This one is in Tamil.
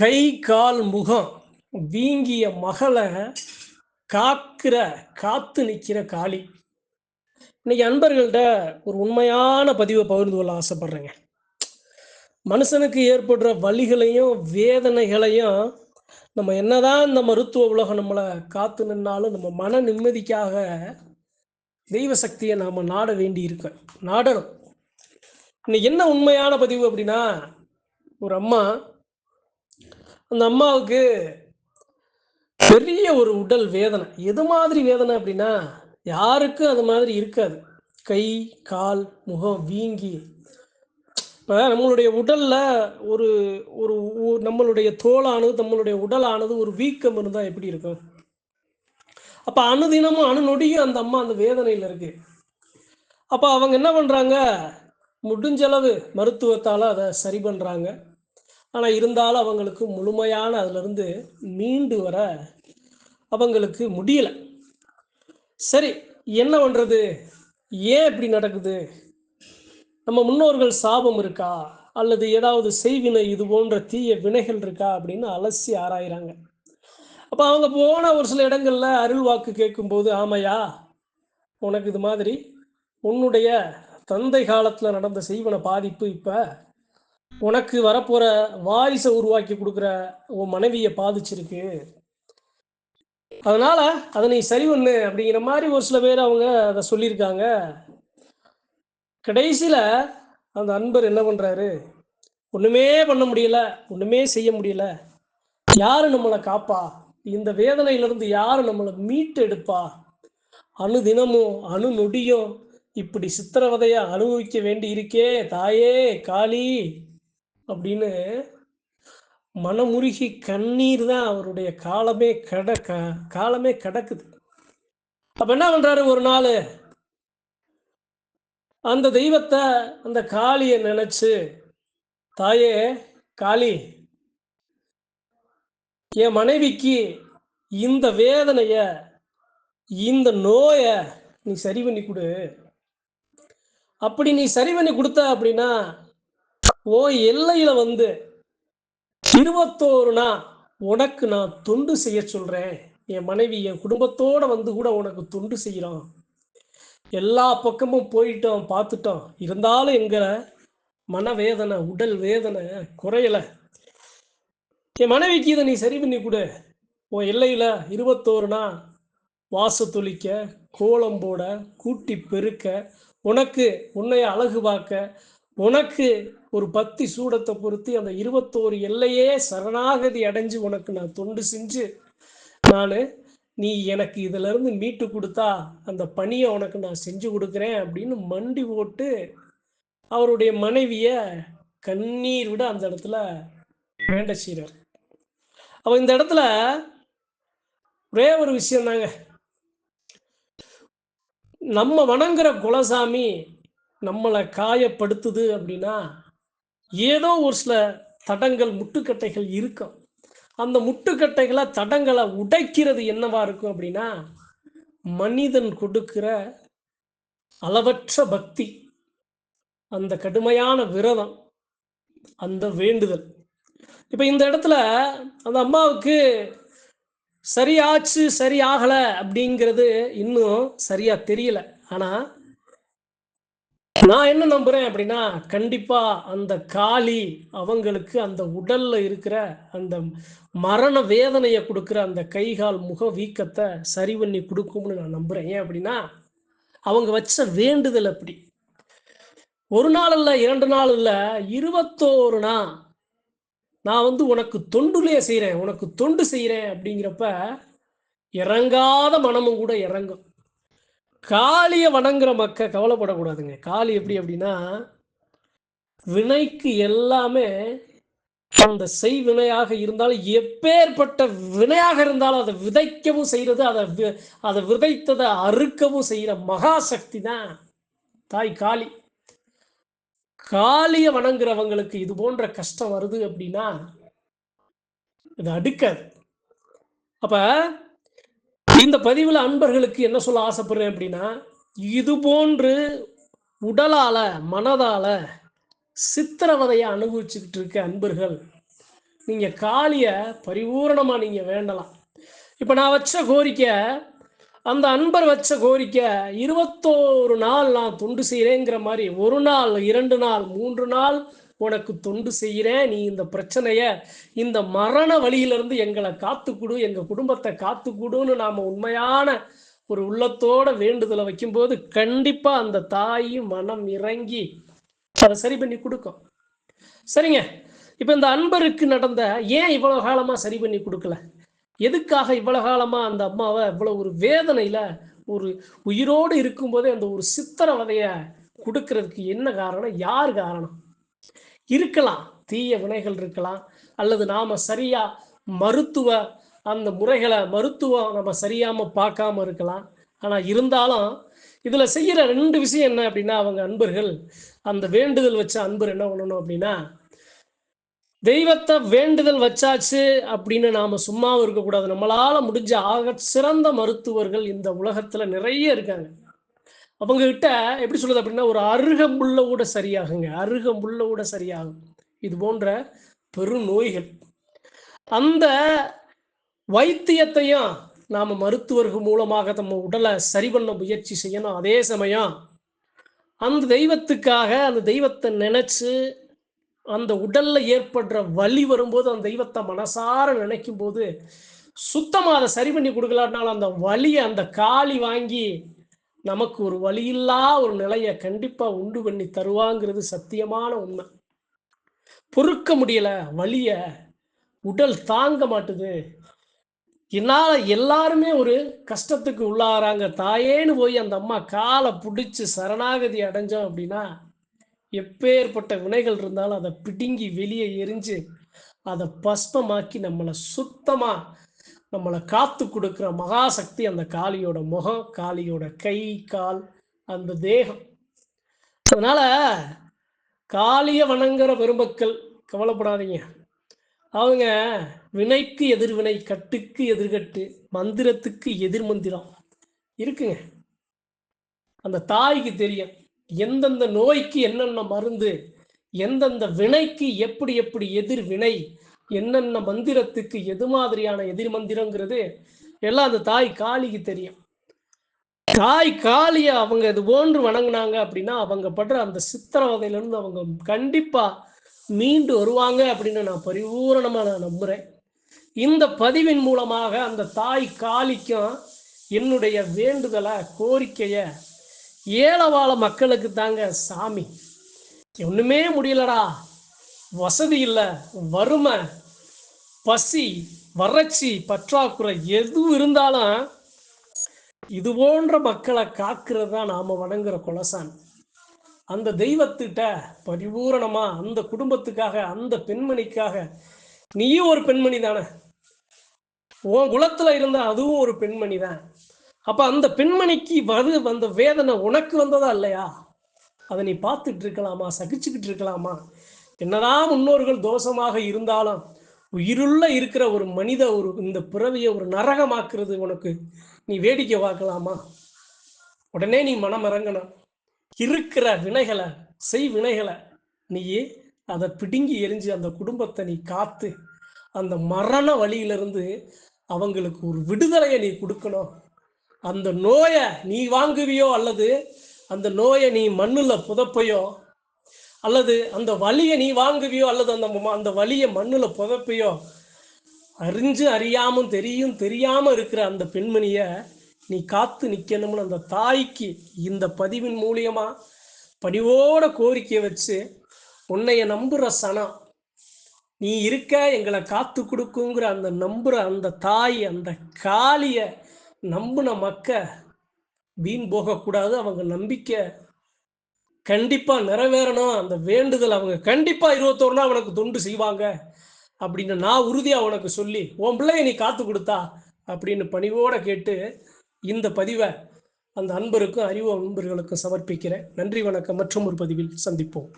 கை கால் முகம் வீங்கிய மகளை காக்கிற காத்து நிற்கிற காளி. இன்னைக்கு அன்பர்கள்ட்ட ஒரு உண்மையான பதிவை பகிர்ந்து கொள்ள ஆசைப்படுறேங்க. மனுஷனுக்கு ஏற்படுற வலிகளையும் வேதனைகளையும் நம்ம என்னதான் இந்த மருத்துவ உலகம் நம்மளை காத்து நின்னாலும் நம்ம மன நிம்மதிக்காக தெய்வ சக்தியை நாம் நாட வேண்டி இருக்கோம் நாடணும். இன்னைக்கு என்ன உண்மையான பதிவு அப்படின்னா ஒரு அம்மா அந்த அம்மாவுக்கு பெரிய ஒரு உடல் வேதனை. எது மாதிரி வேதனை அப்படின்னா யாருக்கும் அது மாதிரி இருக்காது. கை கால் முகம் வீங்கி. இப்போ நம்மளுடைய உடலில் ஒரு ஒரு ஒரு- நம்மளுடைய தோலானது நம்மளுடைய உடலானது ஒரு வீக்கம் இருந்தால் எப்படி இருக்கும்? அப்போ அணுதினமும் அணுநொடியும் அந்த அம்மா அந்த வேதனையில் இருக்கு. அப்போ அவங்க என்ன பண்ணுறாங்க முடிஞ்சளவு மருத்துவத்தால் அதை சரி பண்ணுறாங்க ஆனால் இருந்தாலும் அவங்களுக்கு முழுமையான அதிலிருந்து மீண்டு வர அவங்களுக்கு முடியல. சரி என்ன பண்ணுறது ஏன் இப்படி நடக்குது? நம்ம முன்னோர்கள் சாபம் இருக்கா? அல்லது ஏதாவது செய்வினை இது போன்ற தீய வினைகள் இருக்கா? அப்படின்னு அலசி ஆராயிறாங்க. அப்போ அவங்க போன ஒரு சில இடங்களில் அருள் வாக்கு கேட்கும்போது ஆமையா உனக்கு இது மாதிரி உன்னுடைய தந்தை காலத்தில் நடந்த செய்வன பாதிப்பு இப்போ உனக்கு வரப்போற வாரிசை உருவாக்கி கொடுக்குற உன் மனைவியை பாதிச்சிருக்கு. அதனால அதை நீ சரி ஒண்ணு அப்படிங்கிற மாதிரி ஒரு சில பேர் அவங்க அதை சொல்லியிருக்காங்க. கடைசியில அந்த அன்பர் என்ன பண்றாரு? ஒண்ணுமே பண்ண முடியல ஒண்ணுமே செய்ய முடியல. யாரு நம்மளை காப்பா? இந்த வேதனையிலிருந்து யாரு நம்மளை மீட்டு எடுப்பா அணு தினமும் அணு நொடியும் இப்படி சித்திரவதையை அனுபவிக்க வேண்டி இருக்கே தாயே காளி. அப்படின்னு மனமுருகி கண்ணீர் தான் அவருடைய காலமே கட க- காலமே கிடக்குது. அப்ப என்ன பண்றாரு ஒரு நாள்? அந்த தெய்வத்தை அந்த காளியை நினைச்சு தாயே காளி என் மனைவிக்கு இந்த வேதனைய இந்த நோய நீ சரி பண்ணி கொடு. அப்படி நீ சரி பண்ணி கொடுத்த அப்படின்னா ஓ எல்லையில வந்து இருபத்தோரு நாள் உனக்கு நான் தொண்டு செய்ய சொல்றேன். என் மனைவி என் குடும்பத்தோட வந்து கூட உனக்கு தொண்டு செய்கிறோம் எல்லா பக்கமும் போயிட்டோம் பார்த்துட்டோம் இருந்தாலும் எங்கிற மனவேதனை உடல் வேதனை குறையல. என் மனைவிக்கு இதை நீ சரி பண்ணி கொடு. உன் எல்லையில இருபத்தோரு நாள் வாச தொளிக்க கோலம் போட கூட்டி பெருக்க உனக்கு உன்னைய அழகு பார்க்க உனக்கு ஒரு பத்தி சூடத்தை பொருத்தி அந்த இருபத்தோரு எல்லையே சரணாகதி அடைஞ்சு உனக்கு நான் தொண்டு செஞ்சு நான் நீ எனக்கு இதுல இருந்து மீட்டு கொடுத்தா அந்த பணியை உனக்கு நான் செஞ்சு கொடுக்குறேன் அப்படின்னு மண்டி போட்டு அவருடைய மனைவிய கண்ணீர் விட அந்த இடத்துல வேண்ட செய்கிறார் அவ இந்த இடத்துல ஒரே ஒரு விஷயம் தாங்க. நம்ம வணங்குற குலசாமி நம்மளை காயப்படுத்துது அப்படின்னா ஏதோ ஒரு சில தடங்கள் முட்டுக்கட்டைகள் இருக்கும். அந்த முட்டுக்கட்டைகளை தடங்களை உடைக்கிறது என்னவா இருக்கும் அப்படின்னா மனிதன் கொடுக்கிற அளவற்ற பக்தி அந்த கடுமையான விரதம் அந்த வேண்டுதல். இப்போ இந்த இடத்துல அந்த அம்மாவுக்கு சரியாச்சு சரியாகலை அப்படிங்கிறது இன்னும் சரியாக தெரியல. ஆனால் நான் என்ன நம்புறேன் அப்படின்னா கண்டிப்பா அந்த காளி அவங்களுக்கு அந்த உடல்ல இருக்கிற அந்த மரண வேதனையை கொடுக்கிற அந்த கைகால் முக வீக்கத்தை சரி பண்ணி கொடுக்கும்னு நான் நம்புறேன். ஏன் அப்படின்னா அவங்க வச்ச வேண்டுதல் அப்படி. ஒரு நாள் இல்ல இரண்டு நாள் இல்ல இருபத்தோரு நாள் நான் வந்து உனக்கு தொண்டுலேயே செய்கிறேன் உனக்கு தொண்டு செய்கிறேன் அப்படிங்கிறப்ப இறங்காத மனமும் கூட இறங்கும். காளியை வணங்குற மக்க கவலைப்படக்கூடாதுங்க. காளி எப்படி அப்படின்னா வினைக்கு எல்லாமே அந்த செய் வினையாக இருந்தாலும் எப்பேற்பட்ட வினையாக இருந்தாலும் அதை விதைக்கவும் செய்கிறது அதை வி- அதை விதைத்ததை அறுக்கவும் செய்கிற மகாசக்தி தான் தாய் காளி. காளியை வணங்குறவங்களுக்கு இது போன்ற கஷ்டம் வருது அப்படின்னா இது அடுக்காது. அப்போ இந்த பதிவில் அன்பர்களுக்கு என்ன சொல்ல ஆசைப்படுறேன் அப்படின்னா இது போன்று உடலால மனதால சித்திரவதையை அனுபவிச்சுக்கிட்டு இருக்க அன்பர்கள் நீங்கள் காளியை பரிபூரணமாக நீங்கள் வேண்டலாம். இப்போ நான் வச்ச கோரிக்கை அந்த அன்பர் வச்ச கோரிக்கை இருபத்தோரு நாள் நான் தொண்டு செய்கிறேங்கிற மாதிரி ஒரு நாள் இரண்டு நாள் மூன்று நாள் உனக்கு தொண்டு செய்கிறேன். நீ இந்த பிரச்சனைய இந்த மரண வழியிலிருந்து எங்களை காத்துக்குடு எங்கள் குடும்பத்தை காத்துக்குடுன்னு நாம் உண்மையான ஒரு உள்ளத்தோட வேண்டுதலை வைக்கும்போது கண்டிப்பாக அந்த தாய் மனம் இறங்கி அதை சரி பண்ணி கொடுக்கும். சரிங்க. இப்போ இந்த அன்பருக்கு நடந்த ஏன் இவ்வளோ காலமாக சரி பண்ணி கொடுக்கல? எதுக்காக இவ்வளோ காலமாக அந்த அம்மாவை இவ்வளோ ஒரு வேதனையில் ஒரு உயிரோடு இருக்கும்போதே அந்த ஒரு சித்திரவதையை கொடுக்கறதுக்கு என்ன காரணம்? யார் காரணம்? இருக்கலாம். தீய வினைகள் இருக்கலாம். அல்லது நாம் சரியா மருத்துவ அந்த முறைகளை மருத்துவம் நம்ம சரியாம பார்க்காம இருக்கலாம். ஆனால் இருந்தாலும் இதில் செய்கிற ரெண்டு விஷயம் என்ன அப்படின்னா அவங்க அன்பர்கள் அந்த வேண்டுதல் வச்ச அன்பர் என்ன பண்ணணும் அப்படின்னா தெய்வத்தை வேண்டுதல் வச்சாச்சு அப்படின்னு நாம சும்மாவும் இருக்கக்கூடாது. நம்மளால முடிஞ்ச ஆக சிறந்த மருத்துவர்கள் இந்த உலகத்துல நிறைய இருக்காங்க. அவங்க கிட்ட எப்படி சொல்லுது அப்படின்னா ஒரு அருகம்புள்ள கூட சரியாகுங்க. அருகம்புள்ள கூட சரியாகும். இது போன்ற பெரும் நோய்கள். அந்த வைத்தியத்தையும் நாம் மருத்துவர்கள் மூலமாக நம்ம உடலை சரி பண்ண முயற்சி செய்யணும். அதே சமயம் அந்த தெய்வத்துக்காக அந்த தெய்வத்தை நினச்சி அந்த உடல்ல ஏற்படுற வலி வரும்போது அந்த தெய்வத்தை மனசார நினைக்கும் போது சுத்தமாக அதை சரி பண்ணி கொடுக்கலாட்டினாலும் அந்த வலியை அந்த காளி வாங்கி நமக்கு ஒரு வழியில்லா ஒரு நிலையை கண்டிப்பா உண்டு பண்ணி தருவாங்கிறது சத்தியமான உண்மை. பொறுக்க முடியல வழிய உடல் தாங்க மாட்டுது. என்னால் எல்லாருமே ஒரு கஷ்டத்துக்கு உள்ளாகிறாங்க தாயேன்னு போய் அந்த அம்மா காலை பிடிச்சி சரணாகதி அடைஞ்சோம் அப்படின்னா எப்பேற்பட்ட வினைகள் இருந்தாலும் அதை பிடுங்கி வெளியே எரிஞ்சு அதை பஸ்பமாக்கி நம்மளை சுத்தமாக நம்மளை காத்து கொடுக்குற மகாசக்தி அந்த காளியோட முகம் காளியோட கை கால் அந்த தேகம். அதனால காளிய வணங்குற பெருமக்கள் கவலைப்படாதீங்க. அவங்க வினைக்கு எதிர்வினை கட்டுக்கு எதிர்கட்டு மந்திரத்துக்கு எதிர் மந்திரம் இருக்குங்க. அந்த தாய்க்கு தெரியும் எந்தெந்த நோய்க்கு என்னென்ன மருந்து எந்தெந்த வினைக்கு எப்படி எப்படி எதிர்வினை என்னென்ன மந்திரத்துக்கு எது மாதிரியான எதிர் மந்திரங்கிறது எல்லாம் அந்த தாய் காளிக்கு தெரியும். தாய் காளிய அவங்க இது போன்று வணங்கினாங்க அப்படின்னா அவங்க படுற அந்த சித்திரவதையிலிருந்து அவங்க கண்டிப்பா மீண்டு வருவாங்க அப்படின்னு நான் பரிபூரணமா நான் நம்புறேன். இந்த பதிவின் மூலமாக அந்த தாய் காளிக்கும் என்னுடைய வேண்டுதலை கோரிக்கையை ஏழவாழ மக்களுக்கு தாங்க சாமி. ஒண்ணுமே முடியலடா. வசதி இல்லை வறுமை. பசி வறட்சி பற்றாக்குறை எது இருந்தாலும் இது போன்ற மக்களை காக்கிறது தான் நாம் வணங்குற குலசான். அந்த தெய்வத்திட்ட பரிபூரணமா அந்த குடும்பத்துக்காக அந்த பெண்மணிக்காக நீயும் ஒரு பெண்மணி தானே. உன் குலத்தில் இருந்தால் அதுவும் ஒரு பெண்மணி தான். அப்போ அந்த பெண்மணிக்கு வது வந்த வேதனை உனக்கு வந்ததா இல்லையா? அதை நீ பார்த்துட்டு இருக்கலாமா? சகிச்சுக்கிட்டு இருக்கலாமா? என்னதான் முன்னோர்கள் தோஷமாக இருந்தாலும் உயிருள்ள இருக்கிற ஒரு மனித ஒரு இந்த பிறவியை ஒரு நரகமாக்குறது உனக்கு. நீ வேடிக்கை பார்க்கலாமா? உடனே நீ மனம் இறங்கணும். இருக்கிற வினைகளை செய் வினைகளை நீ அதை பிடுங்கி எரிஞ்சு அந்த குடும்பத்தை நீ காத்து அந்த மரண வழியிலிருந்து அவங்களுக்கு ஒரு விடுதலையை நீ கொடுக்கணும். அந்த நோயை நீ வாங்குவியோ அல்லது அந்த நோயை நீ மண்ணில் புதப்பையோ அல்லது அந்த வலியை நீ வாங்குவியோ அல்லது அந்த அந்த வலியை மண்ணில் புதைப்பையோ அறிஞ்சு அறியாமும் தெரியும் தெரியாமல் இருக்கிற அந்த பெண்மணியை நீ காத்து நிற்கணும்னு அந்த தாய்க்கு இந்த பதிவின் மூலியமாக பணிவோட கோரிக்கை வச்சு உன்னைய நம்புகிற சனம் நீ இருக்க எங்களை காத்து கொடுக்குங்கிற அந்த நம்புகிற அந்த தாய் அந்த காளியை நம்புன மக்க வீண் போகக்கூடாது. அவங்க நம்பிக்கை கண்டிப்பா நிறைவேறணும். அந்த வேண்டுதல் அவங்க கண்டிப்பா இருபத்தோரு நாள் உனக்கு தொண்டு செய்வாங்க அப்படின்னு நான் உறுதியா உனக்கு சொல்லி உன் பிள்ளைய நீ காத்து கொடுத்தா அப்படின்னு பணிவோட கேட்டு இந்த பதிவை அந்த அன்பருக்கும் அறிவு அன்பர்களுக்கும் சமர்ப்பிக்கிறேன். நன்றி வணக்கம். மற்றும் ஒரு பதிவில் சந்திப்போம்.